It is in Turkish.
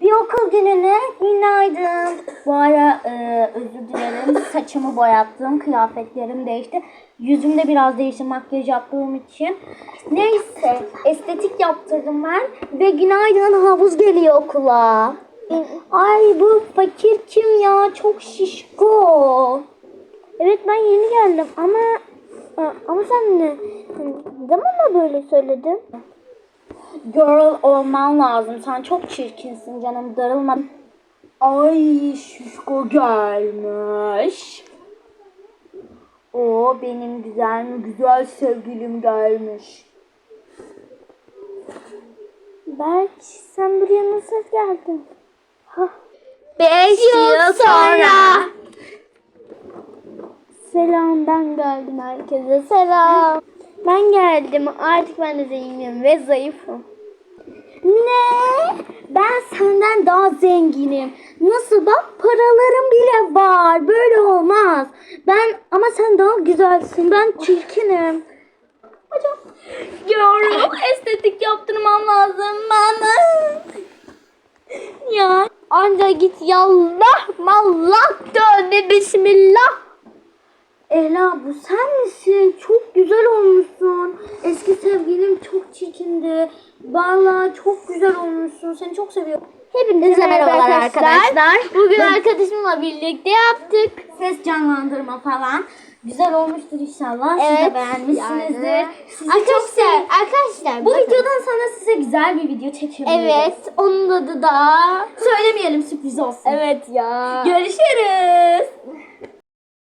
Bir okul gününe günaydın. Bu ara e, özür dilerim. Saçımı boyattım. Kıyafetlerim değişti. Yüzümde biraz değişti makyaj yaptığım için. Neyse estetik yaptırdım ben. Ve günaydın havuz geliyor okula. Ay bu fakir kim ya? Çok şişko. Evet ben yeni geldim ama ama sen ne zamanla böyle söyledin? Girl olman lazım. Sen çok çirkinsin canım. Darılma. Ay şişko gelmiş. O benim güzel mi güzel sevgilim gelmiş. Berk sen buraya nasıl geldin? Beş yıl sonra. Selam ben geldim herkese selam. Ben geldim artık ben de zenginim ve zayıfım. Ne? Ben senden daha zenginim. Nasıl bak paralarım bile var. Böyle olmaz. Ben ama sen daha güzelsin. Ben çirkinim. Hocam. Yorum estetik yaptırmam lazım bana. Ya anca git yallah mallah dön bismillah. Ela bu sen misin? Çok güzel olmuşsun. Eski sevgilim çok çirkindi. Vallahi çok güzel olmuşsun. Seni çok seviyorum. Hepinize merhabalar arkadaşlar. Bugün arkadaşımla birlikte yaptık. Ses canlandırma falan. Güzel olmuştur inşallah. Siz de beğenmişsinizdir. yani. Sizi çok Arkadaşlar, sev- arkadaşlar Bu bakın. videodan sonra size güzel bir video çekiyorum. Evet, onun adı da Söylemeyelim sürpriz olsun. Evet ya. Görüşürüz.